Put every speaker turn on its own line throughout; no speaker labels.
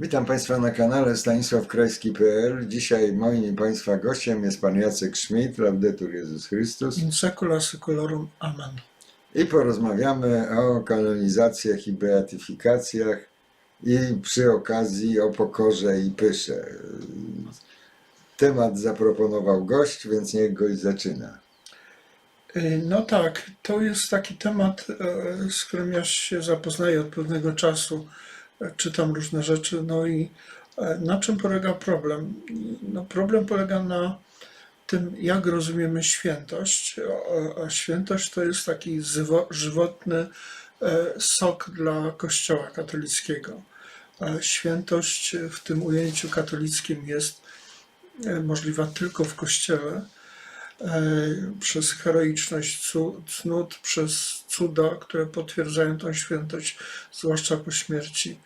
Witam Państwa na kanale stanisławkrajski.pl. Dzisiaj moim Państwa gościem jest Pan Jacek Schmidt, Laudetur Jezus Chrystus.
In secula seculorum. Amen.
I porozmawiamy o kanonizacjach i beatyfikacjach i przy okazji o pokorze i pysze. Temat zaproponował gość, więc niech gość zaczyna.
Y, No tak, to jest taki temat, e, z którym ja się zapoznaję od pewnego czasu. E, Czytam różne rzeczy, no i e, na czym polega problem? No problem polega na tym, jak rozumiemy świętość. A- świętość to jest taki żywotny e, sok dla Kościoła katolickiego. A Świętość w tym ujęciu katolickim jest e, możliwa tylko w Kościele e, przez heroiczność cnót, przez cuda, które potwierdzają tą świętość, zwłaszcza po śmierci.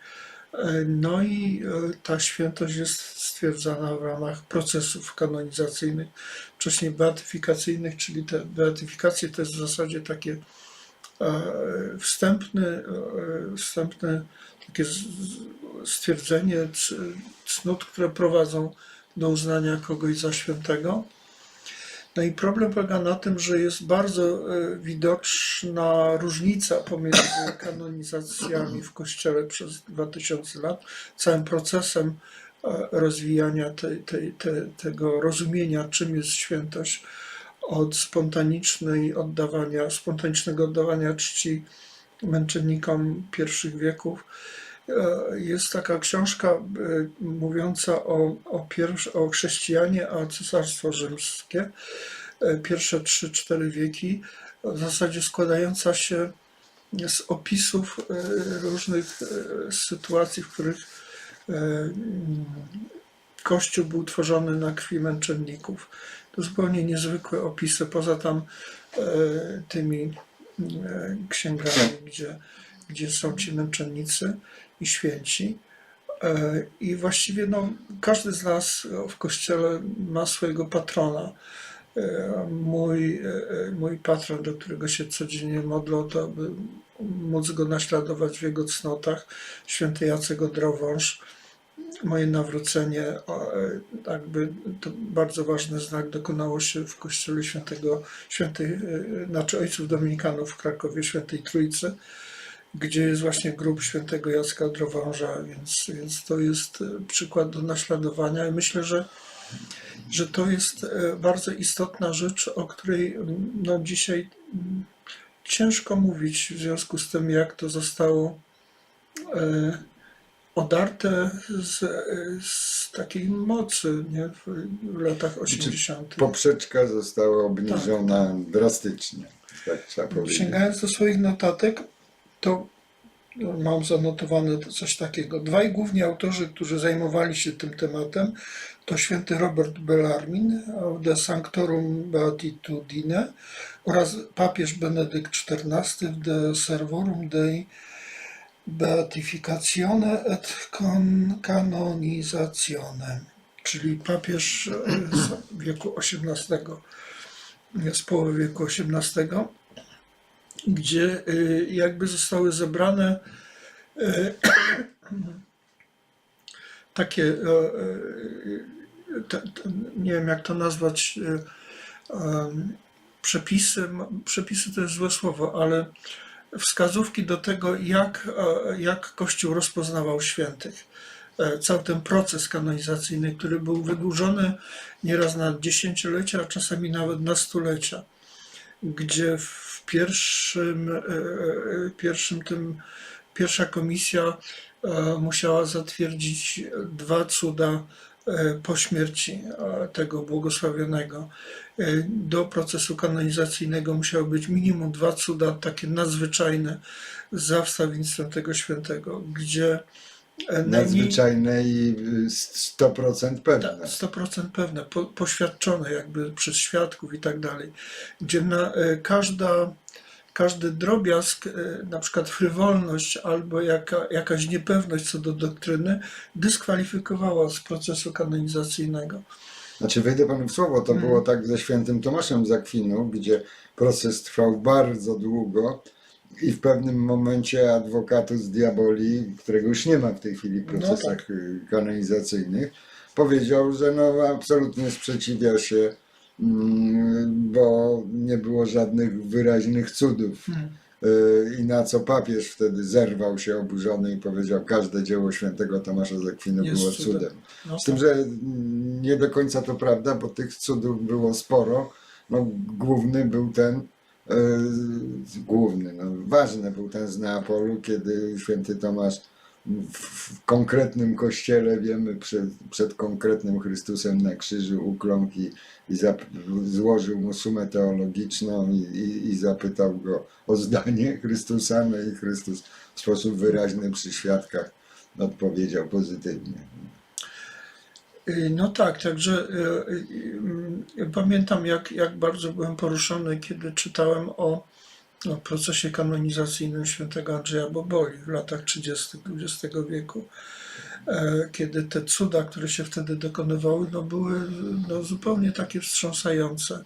E, No i e, ta świętość jest stwierdzana w ramach procesów kanonizacyjnych, wcześniej beatyfikacyjnych, czyli te beatyfikacje to jest w zasadzie takie e, wstępne, e, takie stwierdzenie cnót, które prowadzą do uznania kogoś za świętego. No i problem polega na tym, że jest bardzo e, widoczna różnica pomiędzy kanonizacjami w Kościele przez 2000 lat, całym procesem e, rozwijania te, tego rozumienia, czym jest świętość, od spontanicznej oddawania, spontanicznego oddawania czci męczennikom pierwszych wieków. E, Jest taka książka e, mówiąca o, o, o chrześcijanie, a cesarstwo rzymskie e, pierwsze 3-4 wieki, w zasadzie składająca się z opisów różnych sytuacji, w których Kościół był tworzony na krwi męczenników. To zupełnie niezwykłe opisy, poza tam tymi księgami, gdzie, gdzie są ci męczennicy i święci. E, I właściwie no, każdy z nas w kościele ma swojego patrona. E, Mój, e, mój patron, do którego się codziennie modlę, to aby móc go naśladować w jego cnotach, święty Jacek Odrowąż. Moje nawrócenie, e, jakby to bardzo ważny znak, dokonało się w kościele świętego, świętej, e, znaczy ojców dominikanów w Krakowie, świętej Trójcy gdzie jest właśnie grób świętego Jacka Drowąża, więc, więc to jest e, przykład do naśladowania i myślę, że, że to jest e, bardzo istotna rzecz, o której no, dzisiaj ciężko mówić w związku z tym, jak to zostało e, odarte z, z takiej mocy nie? W, latach 80.
Poprzeczka została obniżona drastycznie, tak trzeba powiedzieć.
Sięgając do swoich notatek, to mam zanotowane to coś takiego. Dwaj główni autorzy, którzy zajmowali się tym tematem, to święty Robert Bellarmin de Sanctorum Beatitudine oraz papież Benedykt XIV de Servorum Dei Beatificatione et con Canonizatione, czyli papież e, z wieku XVIII, z połowy wieku XVIII, gdzie y, jakby zostały zebrane y, takie, y, nie wiem jak to nazwać, em, przepisy, przepisy to jest złe słowo, ale wskazówki do tego, jak, jak Kościół rozpoznawał świętych. E, Cały ten proces kanonizacyjny, który był wydłużony nieraz na dziesięciolecia, a czasami nawet na stulecia gdzie w pierwszym, e, e, pierwszym tym, pierwsza komisja e, musiała zatwierdzić dwa cuda po śmierci tego błogosławionego. Do procesu kanonizacyjnego musiały być minimum dwa cuda, takie nadzwyczajne, za wstawiennictwem tego świętego, gdzie
Nadzwyczajne i y, 100% pewne.
tak, 100% pewne, po, poświadczone jakby przez świadków i tak dalej, gdzie na, e, każda, każdy drobiazg, e, na przykład frywolność albo jaka, jakaś niepewność co do doktryny, dyskwalifikowała z procesu kanonizacyjnego.
Znaczy, wejdę panu w słowo, to było tak ze świętym Tomaszem z Akwinu, gdzie proces trwał bardzo długo I w pewnym momencie adwokatus diaboli, którego już nie ma w tej chwili w
No
procesach
tak.
y, kanonizacyjnych, powiedział, że no absolutnie sprzeciwia się, mm, bo nie było żadnych wyraźnych cudów.
Hmm.
Y, I na co papież wtedy zerwał się oburzony i powiedział, każde dzieło świętego Tomasza z Akwinu było
cudem.
cudem.
No
Z tym,
tak.
że nie do końca to prawda, bo tych cudów było sporo. No, główny był ten, główny, no, ważny był ten z Neapolu, kiedy święty Tomasz w, konkretnym kościele, wiemy, przed, przed konkretnym Chrystusem na krzyżu ukląkł i, i złożył mu sumę teologiczną i, i, i zapytał go o zdanie Chrystusa, no i Chrystus w sposób wyraźny przy świadkach odpowiedział pozytywnie.
Y, No tak, także y, y, y, pamiętam, jak, jak bardzo byłem poruszony, kiedy czytałem o, o procesie kanonizacyjnym świętego Andrzeja Boboli w latach 30. XX wieku, e, kiedy te cuda, które się wtedy dokonywały, no były no, zupełnie takie wstrząsające.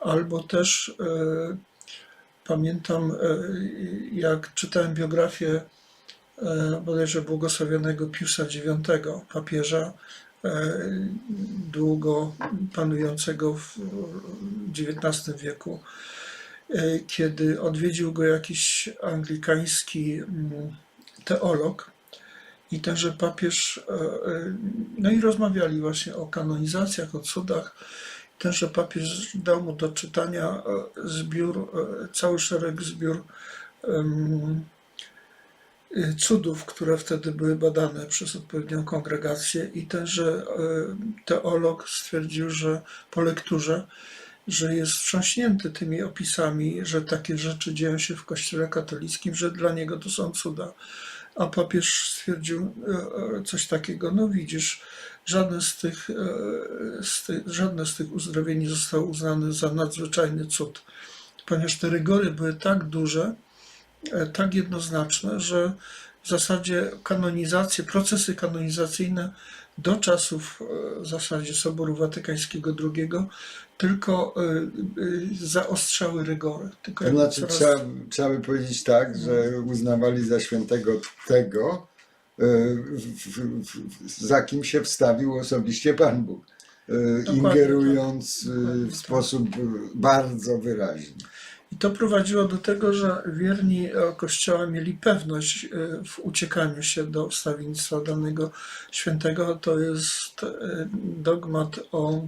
Albo też e, pamiętam, e, jak czytałem biografię bodajże błogosławionego Piusa IX, papieża, długo panującego w XIX wieku, e, kiedy odwiedził go jakiś anglikański mm, teolog i tenże papież, e, e, no i rozmawiali właśnie o kanonizacjach, o cudach. Tenże papież dał mu do czytania e, zbiór, e, cały szereg zbiór cudów, które wtedy były badane przez odpowiednią kongregację i tenże e, teolog stwierdził, że po lekturze, że jest wstrząśnięty tymi opisami, że takie rzeczy dzieją się w Kościele katolickim, że dla niego to są cuda. A papież stwierdził e, coś takiego, no widzisz, żadne z tych, z ty, żadne z tych uzdrowień nie zostało uznane za nadzwyczajny cud, ponieważ te rygory były tak duże, tak jednoznaczne, że w zasadzie kanonizacje, procesy kanonizacyjne do czasów e, w zasadzie Soboru Watykańskiego II tylko e, e, zaostrzały rygory. Tylko
To znaczy,
coraz-
trzeba, trzeba by powiedzieć tak, że uznawali za świętego tego, e, za kim się wstawił osobiście Pan Bóg, e, ingerując
tak.
e,
Dokładnie
w
tak.
sposób e, bardzo wyraźny.
I to prowadziło do tego, że wierni Kościoła mieli pewność e, w uciekaniu się do wstawiennictwa danego świętego. To jest e, dogmat o,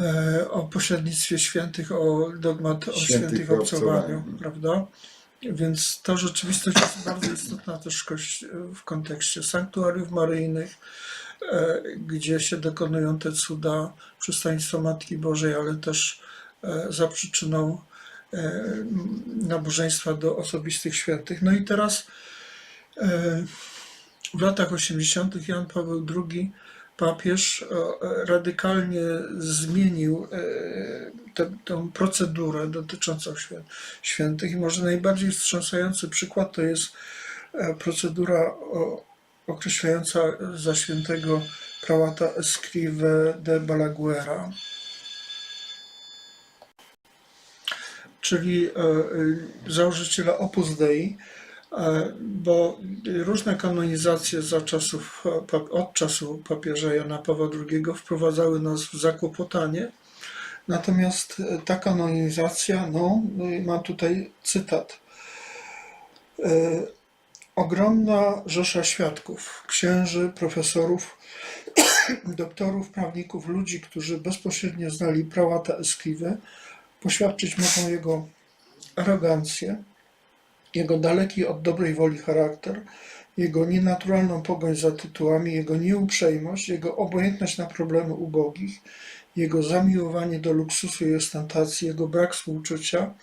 e, o pośrednictwie świętych, o dogmat o
Świętych
świętych
obcowaniu.
prawda? Więc ta rzeczywistość jest bardzo istotna też w kontekście sanktuariów maryjnych, gdzie się dokonują te cuda przystaństwa Matki Bożej, ale też za przyczyną e, nabożeństwa do osobistych świętych. No i teraz e, w latach 80. Jan Paweł II, papież, e, radykalnie zmienił e, tę tę procedurę dotyczącą świę- świętych. I może najbardziej wstrząsający przykład to jest e, procedura określająca za świętego prałata Escrive de Balaguera. Czyli e, e, założyciela Opus Dei, e, bo różne kanonizacje za czasów, od czasu papieża Jana Pawła II wprowadzały nas w zakłopotanie. Natomiast ta kanonizacja, no, ma tutaj cytat. Ogromna rzesza świadków, księży, profesorów, doktorów, prawników, ludzi, którzy bezpośrednio znali prałata Escrive, poświadczyć mogą jego arogancję, jego daleki od dobrej woli charakter, jego nienaturalną pogoń za tytułami, jego nieuprzejmość, jego obojętność na problemy ubogich, jego zamiłowanie do luksusu i ostentacji, jego brak współczucia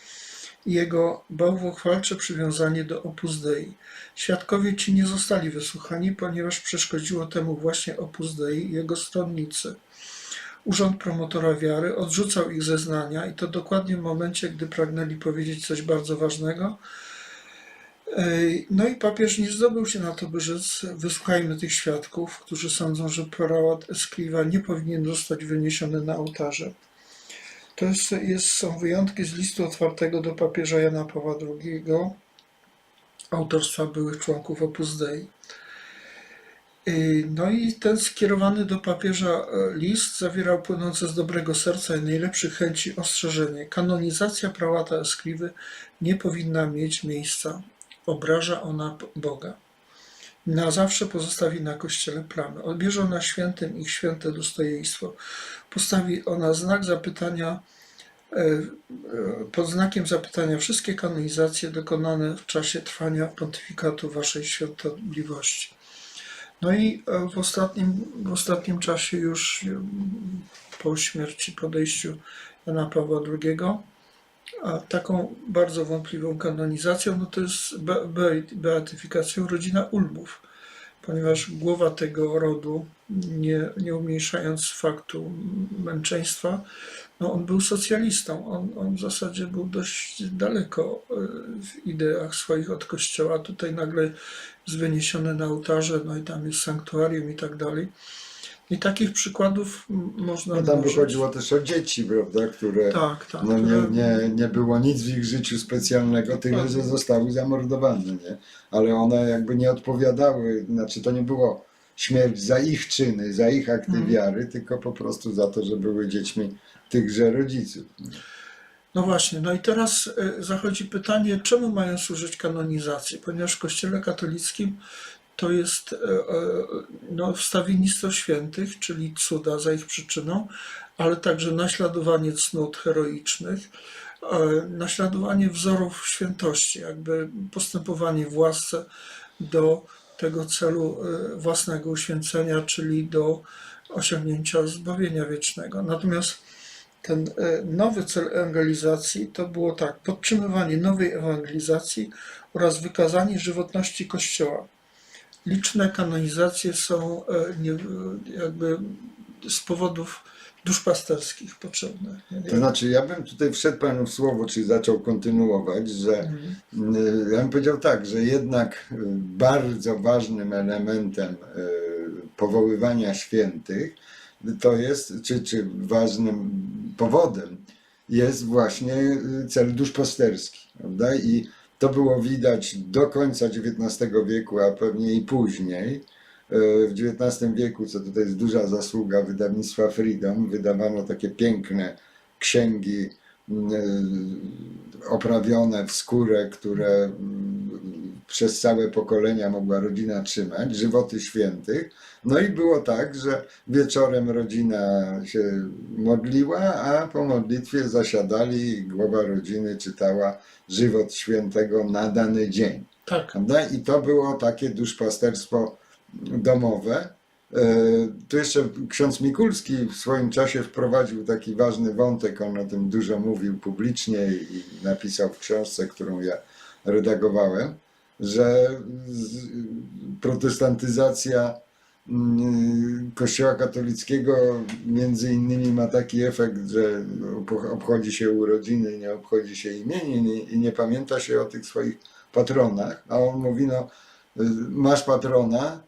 i jego bałwochwalcze przywiązanie do Opus Dei. Świadkowie ci nie zostali wysłuchani, ponieważ przeszkodziło temu właśnie Opus Dei i jego stronnicy. Urząd promotora wiary odrzucał ich zeznania i to dokładnie w momencie, gdy pragnęli powiedzieć coś bardzo ważnego. No i papież nie zdobył się na to, by rzec, wysłuchajmy tych świadków, którzy sądzą, że prałat Escriva nie powinien zostać wyniesiony na ołtarze. To jest, jest, są wyjątki z listu otwartego do papieża Jana Pawła II, autorstwa byłych członków Opus Dei. Y, No i ten skierowany do papieża e, list zawierał płynące z dobrego serca i najlepszych chęci ostrzeżenie. Kanonizacja prałata Eskliwy nie powinna mieć miejsca. Obraża ona Boga. Na zawsze pozostawi na Kościele plamy. Odbierze ona świętym ich święte dostojeństwo. Postawi ona znak zapytania, e, e, pod znakiem zapytania wszystkie kanonizacje dokonane w czasie trwania pontyfikatu Waszej świątobliwości. No i e, w ostatnim, w ostatnim czasie już mm, po śmierci, podejściu Jana Pawła II, taką bardzo wątpliwą kanonizacją, no to jest be, be, beatyfikacją rodzina Ulmów, ponieważ głowa tego rodu, nie, nie umniejszając faktu męczeństwa, no on był socjalistą. On, on w zasadzie był dość daleko e, w ideach swoich od kościoła. Tutaj nagle jest wyniesiony na ołtarze, no i tam jest sanktuarium i tak dalej. I takich przykładów można
No tam
mnożyć.
wychodziło też o dzieci, prawda, które
Tak, tak.
no, nie,
które-
nie, nie było nic w ich życiu specjalnego, tyle że zostały zamordowane, nie? Ale one jakby nie odpowiadały, znaczy to nie było śmierć za ich czyny, za ich akty
Mhm.
wiary, tylko po prostu za to, że były dziećmi tychże rodziców.
No właśnie, no i teraz e, zachodzi pytanie, czemu mają służyć kanonizacje? Ponieważ w Kościele katolickim to jest e, e, no, wstawiennictwo świętych, czyli cuda za ich przyczyną, ale także naśladowanie cnót heroicznych, e, naśladowanie wzorów świętości, jakby postępowanie w łasce do tego celu własnego uświęcenia, czyli do osiągnięcia zbawienia wiecznego. Natomiast ten nowy cel ewangelizacji to było tak, podtrzymywanie nowej ewangelizacji oraz wykazanie żywotności Kościoła. Liczne kanonizacje są e, nie, jakby z powodów duszpasterskich potrzebne.
To znaczy, ja bym tutaj wszedł panu w słowo, czy zaczął kontynuować, że
Mhm.
y, ja bym powiedział tak, że jednak bardzo ważnym elementem powoływania świętych to jest, czy, czy ważnym powodem jest właśnie cel duszpasterski, prawda? I to było widać do końca XIX wieku, a pewnie i później. Y, W XIX wieku, co tutaj jest duża zasługa wydawnictwa Freedom, wydawano takie piękne księgi y, oprawione w skórę, które mm, przez całe pokolenia mogła rodzina trzymać, żywoty świętych. No i było tak, że wieczorem rodzina się modliła, a po modlitwie zasiadali i głowa rodziny czytała żywot świętego na dany dzień.
Tak,
Prawda? I to było takie duszpasterstwo domowe. E, Tu jeszcze ksiądz Mikulski w swoim czasie wprowadził taki ważny wątek, on o tym dużo mówił publicznie i napisał w książce, którą ja redagowałem, że protestantyzacja mm, Kościoła katolickiego między innymi ma taki efekt, że obch- obchodzi się urodziny, nie obchodzi się imienin i- nie pamięta się o tych swoich patronach, a on mówi, no masz patrona,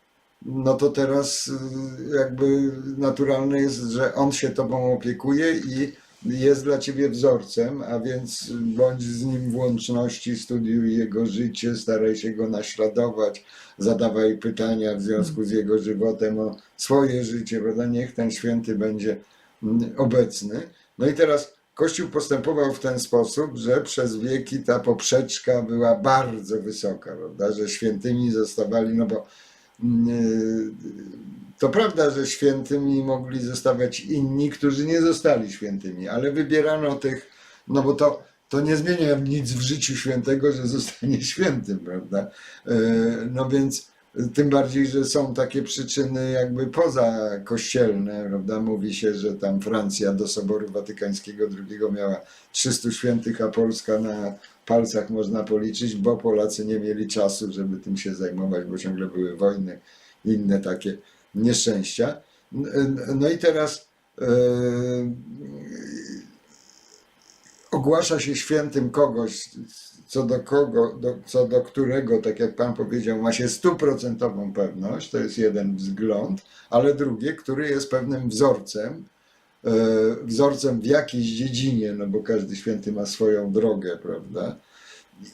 no to teraz y, jakby naturalne jest, że on się tobą opiekuje i jest dla ciebie wzorcem, a więc bądź z nim w łączności, studiuj jego życie, staraj się go naśladować, zadawaj pytania w związku z jego żywotem o swoje życie, prawda? Niech ten święty będzie mm, obecny. No i teraz Kościół postępował w ten sposób, że przez wieki ta poprzeczka była bardzo wysoka, prawda? że świętymi zostawali, no bo mm, to prawda, że świętymi mogli zostawać inni, którzy nie zostali świętymi, ale wybierano tych, no bo to, to nie zmienia nic w życiu świętego, że zostanie świętym, prawda? E, No więc tym bardziej, że są takie przyczyny jakby pozakościelne, prawda? Mówi się, że tam Francja do Soboru Watykańskiego II miała 300 świętych, a Polska na palcach można policzyć, bo Polacy nie mieli czasu, żeby tym się zajmować, bo ciągle były wojny, inne takie nieszczęścia. No i teraz e, ogłasza się świętym kogoś, co do kogo, do, co do którego, tak jak Pan powiedział, ma się stuprocentową pewność, to jest jeden wzgląd, ale drugie, który jest pewnym wzorcem, e, wzorcem w jakiejś dziedzinie, no bo każdy święty ma swoją drogę, prawda?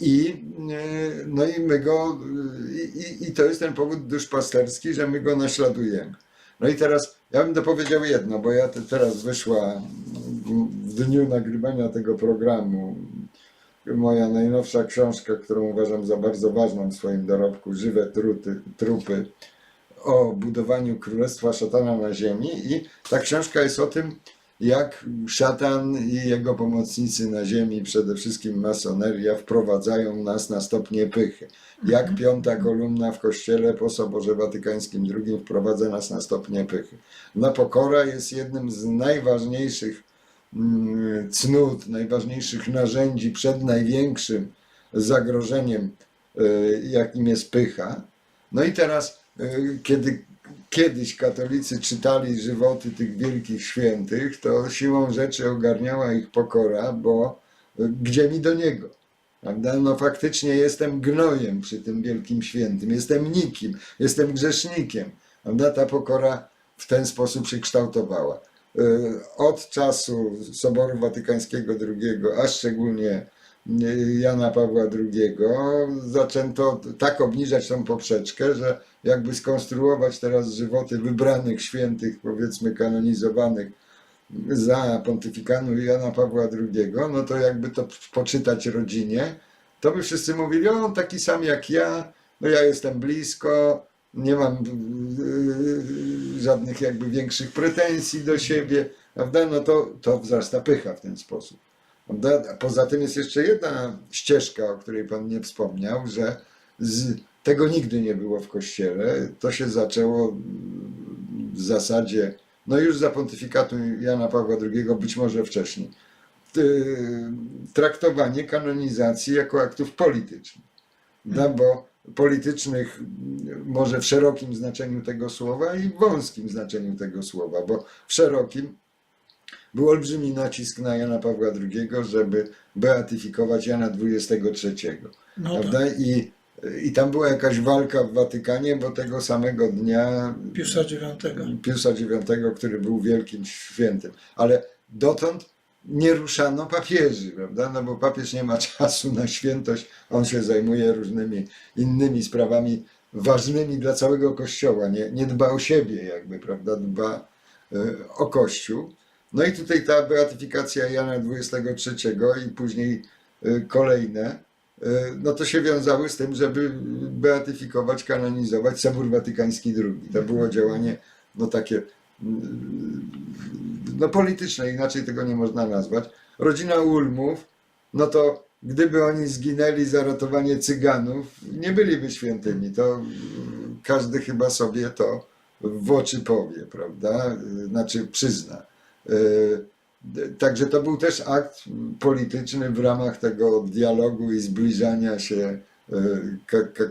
I, e, no i my go, i, i- i to jest ten powód duszpasterski, że my go naśladujemy. No i teraz ja bym dopowiedział jedno, bo ja te, teraz wyszła w dniu nagrywania tego programu moja najnowsza książka, którą uważam za bardzo ważną w swoim dorobku, Żywe truty, trupy o budowaniu Królestwa Szatana na ziemi i ta książka jest o tym, jak szatan i jego pomocnicy na ziemi, przede wszystkim masoneria, wprowadzają nas na stopnie pychy. Jak piąta kolumna w kościele po Soborze Watykańskim II wprowadza nas na stopnie pychy. No pokora jest jednym z najważniejszych mm, cnót, najważniejszych narzędzi przed największym zagrożeniem, y, jakim jest pycha. No i teraz, y, kiedy kiedyś katolicy czytali żywoty tych wielkich świętych, to siłą rzeczy ogarniała ich pokora, bo y, gdzie mi do niego? Prawda? No faktycznie jestem gnojem przy tym wielkim świętym, jestem nikim, jestem grzesznikiem. Prawda? Ta pokora w ten sposób się kształtowała. Y, Od czasu Soboru Watykańskiego II, a szczególnie Jana Pawła II, zaczęto tak obniżać tą poprzeczkę, że jakby skonstruować teraz żywoty wybranych świętych, powiedzmy kanonizowanych za pontyfikanu Jana Pawła II, no to jakby to poczytać rodzinie, to by wszyscy mówili, o, on taki sam jak ja, no ja jestem blisko, nie mam yy, żadnych jakby większych pretensji do siebie, prawda? No to, to wzrasta pycha w ten sposób. Poza tym jest jeszcze jedna ścieżka, o której Pan nie wspomniał, że z tego nigdy nie było w Kościele. To się zaczęło mm, w zasadzie, no już za pontyfikatu Jana Pawła II, być może wcześniej. Traktowanie kanonizacji jako aktów politycznych. No, bo politycznych mm, może w szerokim znaczeniu tego słowa i w wąskim znaczeniu tego słowa, bo w szerokim był olbrzymi nacisk na Jana Pawła II, żeby beatyfikować Jana XXIII.
No tak,
Prawda? I, I tam była jakaś walka w Watykanie, bo tego samego dnia
Piusa IX.
Piusa IX, który był wielkim świętym. Ale dotąd nie ruszano papieży, prawda? No bo papież nie ma czasu na świętość, on się zajmuje różnymi innymi sprawami ważnymi dla całego Kościoła. Nie, nie dba o siebie, jakby, prawda? Dba e, o Kościół. No i tutaj ta beatyfikacja Jana XXIII i później e, kolejne, e, no to się wiązały z tym, żeby beatyfikować, kanonizować Sobór Watykański II. To było działanie no takie mm, no polityczne, inaczej tego nie można nazwać. Rodzina Ulmów, no to gdyby oni zginęli za ratowanie Cyganów, nie byliby świętymi. To każdy chyba sobie to w oczy powie, prawda? Znaczy przyzna. Yy, Także to był też akt polityczny w ramach tego dialogu i zbliżania się ka-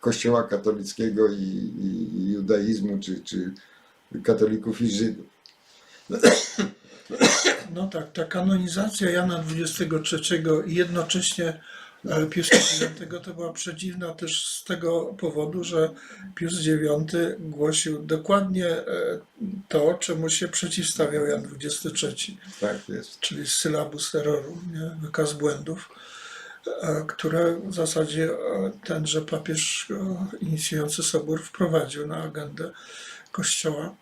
Kościoła katolickiego i, i, judaizmu, czy, czy katolików i Żydów.
No tak, ta kanonizacja Jana XXIII i jednocześnie e, Piusa IX to była przedziwna też z tego powodu, że Pius IX głosił dokładnie e, to, czemu się przeciwstawiał Jan XXIII,
Tak jest.
czyli sylabus erroru, nie? wykaz błędów, e, które w zasadzie e, tenże papież inicjujący sobór wprowadził na agendę Kościoła.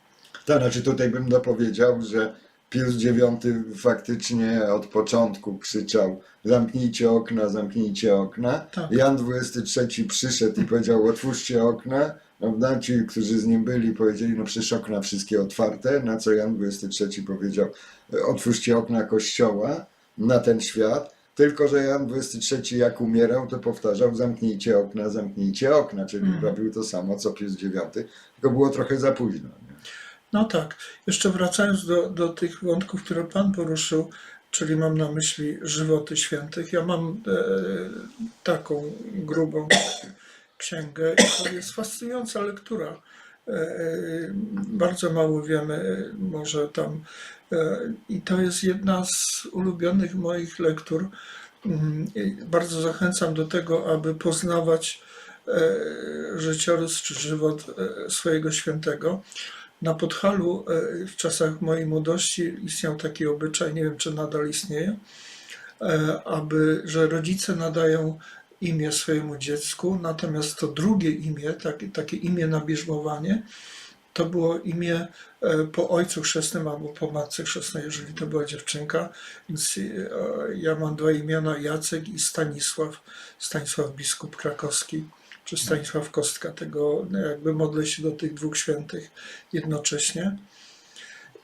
To znaczy tutaj bym dopowiedział, że Pius IX faktycznie od początku krzyczał zamknijcie okna, zamknijcie okna.
Tak.
Jan XXIII przyszedł i powiedział otwórzcie okna. Prawda? Ci, którzy z nim byli, powiedzieli, no przecież okna wszystkie otwarte, na co Jan XXIII powiedział, otwórzcie okna kościoła na ten świat. Tylko, że Jan XXIII jak umierał, to powtarzał zamknijcie okna, zamknijcie okna, czyli
Mhm.
robił to samo, co Pius IX, tylko było trochę za późno.
No tak. Jeszcze wracając do, do tych wątków, które Pan poruszył, czyli mam na myśli żywoty świętych. Ja mam e, taką grubą księgę i to jest fascynująca lektura. E, e, bardzo mało wiemy, e, może tam. E, I to jest jedna z ulubionych moich lektur. I Bardzo zachęcam do tego, aby poznawać e, życiorys czy żywot e, swojego świętego. Na Podhalu e, w czasach mojej młodości istniał taki obyczaj, nie wiem czy nadal istnieje, e, aby, że rodzice nadają imię swojemu dziecku, natomiast to drugie imię, takie, takie imię na bierzmowanie, to było imię e, po ojcu chrzestnym albo po matce chrzestnej, jeżeli to była dziewczynka. Więc ja mam dwa imiona, Jacek i Stanisław, Stanisław biskup krakowski, czy Stanisław Kostka. Tego jakby modlę się do tych dwóch świętych jednocześnie.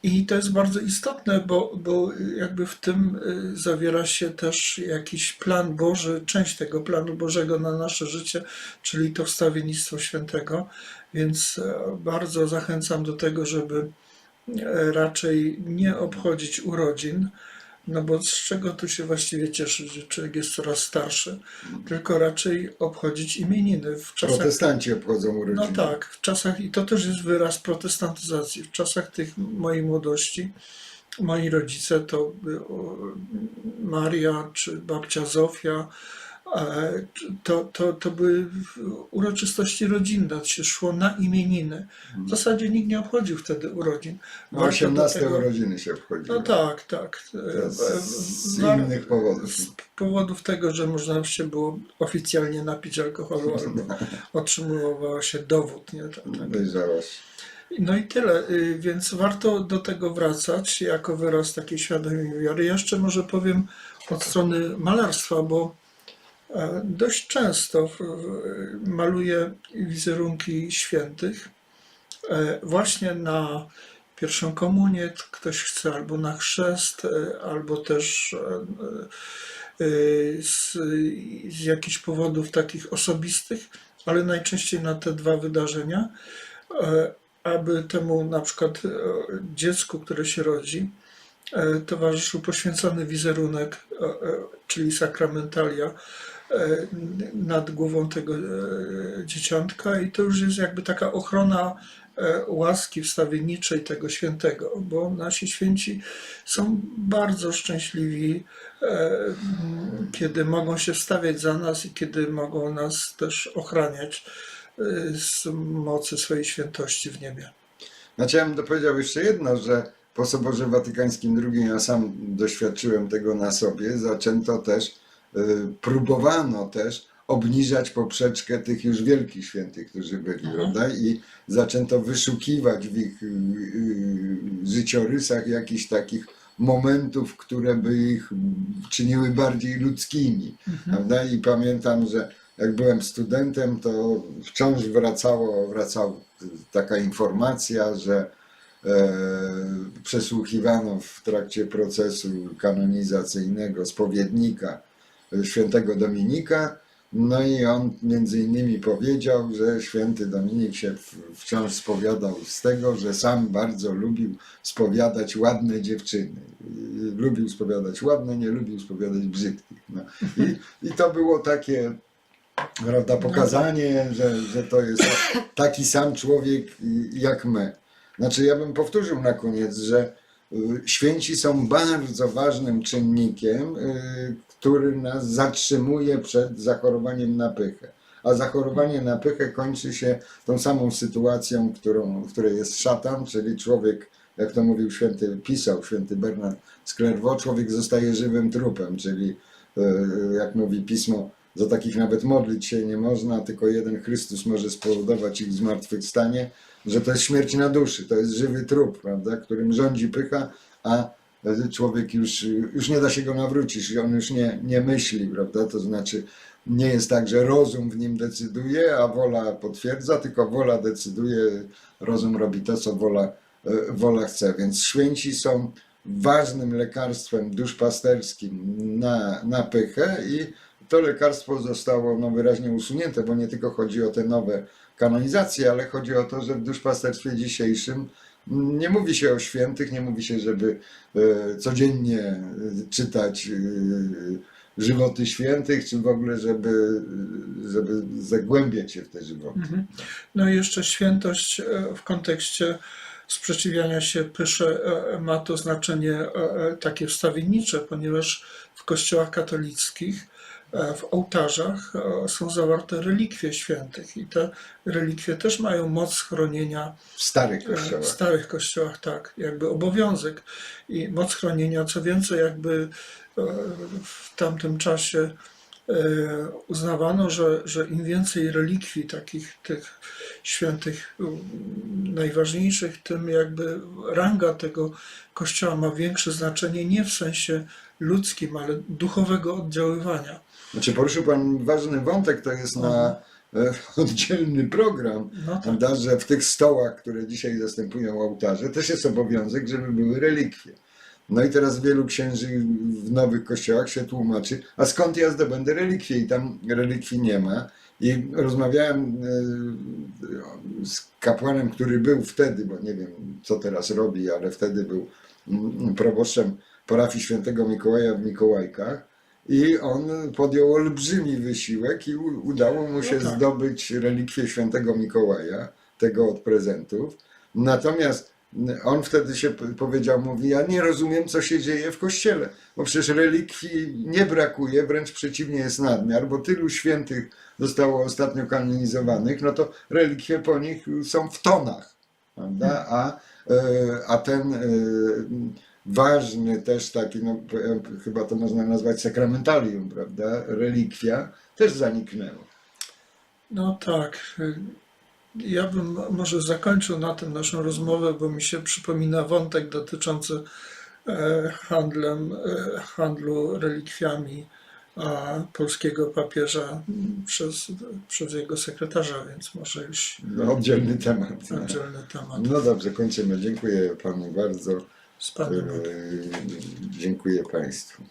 I to jest bardzo istotne, bo, bo jakby w tym y, zawiera się też jakiś plan Boży, część tego planu Bożego na nasze życie, czyli to wstawiennictwo świętego. Więc e, bardzo zachęcam do tego, żeby e, raczej nie obchodzić urodzin, no bo z czego tu się właściwie cieszyć, że człowiek jest coraz starszy, tylko raczej obchodzić imieniny w czasach
Protestanci obchodzą urodziny.
no tak, w czasach, i to też jest wyraz protestantyzacji. W czasach tych mojej młodości, moi rodzice to o, Maria czy babcia Zofia, to, to, to były uroczystości rodzinne, się szło na imieniny. W zasadzie nikt nie obchodził wtedy urodzin.
No,
Warto do
18
tego-
urodziny się obchodziło.
No tak, tak. E, e,
z
war-
innych powodów.
z powodów tego, że można się było oficjalnie napić alkoholu albo otrzymywało się dowód. Nie? Tak, tak.
Dojrzałość.
No i tyle, y, więc warto do tego wracać jako wyraz takiej świadomej wiary. Jeszcze może powiem od strony malarstwa, bo e, dość często maluję wizerunki świętych. E, właśnie na pierwszą komunię ktoś chce, albo na chrzest, e, albo też e, z, z jakichś powodów takich osobistych, ale najczęściej na te dwa wydarzenia, aby temu na przykład dziecku, które się rodzi, towarzyszył poświęcony wizerunek, czyli sakramentalia nad głową tego e, dzieciątka i to już jest jakby taka ochrona e, łaski wstawienniczej tego świętego, bo nasi święci są bardzo szczęśliwi, e, kiedy mogą się wstawiać za nas i kiedy mogą nas też ochraniać e, z mocy swojej świętości w niebie.
Znaczy ja bym dopowiedział jeszcze jedno, że po Soborze Watykańskim II, ja sam doświadczyłem tego na sobie, zaczęto też, próbowano też obniżać poprzeczkę tych już wielkich świętych, którzy byli,
Mhm.
prawda? I zaczęto wyszukiwać w ich y, y, życiorysach jakichś takich momentów, które by ich czyniły bardziej ludzkimi, prawda? I pamiętam, że jak byłem studentem, to wciąż wracało, wracała taka informacja, że e, przesłuchiwano w trakcie procesu kanonizacyjnego spowiednika świętego Dominika. No i on między innymi powiedział, że święty Dominik się wciąż spowiadał z tego, że sam bardzo lubił spowiadać ładne dziewczyny. Lubił spowiadać ładne, nie lubił spowiadać brzydkich. No. I, I to było takie prawda, pokazanie, że, że to jest taki sam człowiek jak my. Znaczy, ja bym powtórzył na koniec, że święci są bardzo ważnym czynnikiem, y, który nas zatrzymuje przed zachorowaniem na pychę. A zachorowanie na pychę kończy się tą samą sytuacją, którą, w której jest szatan, czyli człowiek, jak to mówił święty, pisał święty Bernard z Clairvaux, człowiek zostaje żywym trupem, czyli y, jak mówi pismo, za takich nawet modlić się nie można, tylko jeden Chrystus może spowodować ich zmartwychwstanie, że to jest śmierć na duszy, to jest żywy trup, prawda, którym rządzi pycha, a człowiek już, już nie da się go nawrócić, on już nie, nie myśli, prawda, to znaczy nie jest tak, że rozum w nim decyduje, a wola potwierdza, tylko wola decyduje, rozum robi to, co wola, e, wola chce, więc święci są ważnym lekarstwem duszpasterskim na, na pychę i to lekarstwo zostało no, wyraźnie usunięte, bo nie tylko chodzi o te nowe kanonizacje, ale chodzi o to, że w duszpasterstwie dzisiejszym nie mówi się o świętych, nie mówi się, żeby e, codziennie e, czytać e, żywoty świętych, czy w ogóle, żeby, żeby zagłębiać się w te żywoty.
Mhm. No i jeszcze świętość w kontekście sprzeciwiania się pysze ma to znaczenie takie wstawiennicze, ponieważ w kościołach katolickich w ołtarzach e, są zawarte relikwie świętych i te relikwie też mają moc chronienia
W starych
E, W
kościołach.
starych kościołach tak, jakby obowiązek i moc chronienia. Co więcej, jakby e, w tamtym czasie e, uznawano, że, że im więcej relikwii takich tych świętych najważniejszych, tym jakby ranga tego kościoła ma większe znaczenie nie w sensie ludzkim, ale duchowego oddziaływania.
Znaczy poruszył Pan ważny wątek, to jest na e, oddzielny program,
No tak.
prawda, że w tych stołach, które dzisiaj zastępują ołtarze, też jest obowiązek, żeby były relikwie. No i teraz wielu księży w nowych kościołach się tłumaczy, a skąd ja zdobędę relikwie? I tam relikwii nie ma. I rozmawiałem e, z kapłanem, który był wtedy, bo nie wiem co teraz robi, ale wtedy był mm, proboszczem parafii świętego Mikołaja w Mikołajkach. I on podjął olbrzymi wysiłek i udało mu się
No tak.
zdobyć relikwię świętego Mikołaja, tego od prezentów. Natomiast on wtedy się powiedział, mówi, ja nie rozumiem, co się dzieje w kościele, bo przecież relikwii nie brakuje, wręcz przeciwnie jest nadmiar, bo tylu świętych zostało ostatnio kanonizowanych, no to relikwie po nich są w tonach, prawda? A, e, a ten e, ważny też taki, no chyba to można nazwać sakramentalium, prawda? Relikwia też zaniknęło.
No tak. Ja bym może zakończył na tym naszą rozmowę, bo mi się przypomina wątek dotyczący e, handlem, e, handlu relikwiami polskiego papieża przez, przez jego sekretarza, więc może już
No, oddzielny temat. No.
oddzielny temat
no dobrze, kończymy. Dziękuję panu bardzo. E, Dziękuję państwu.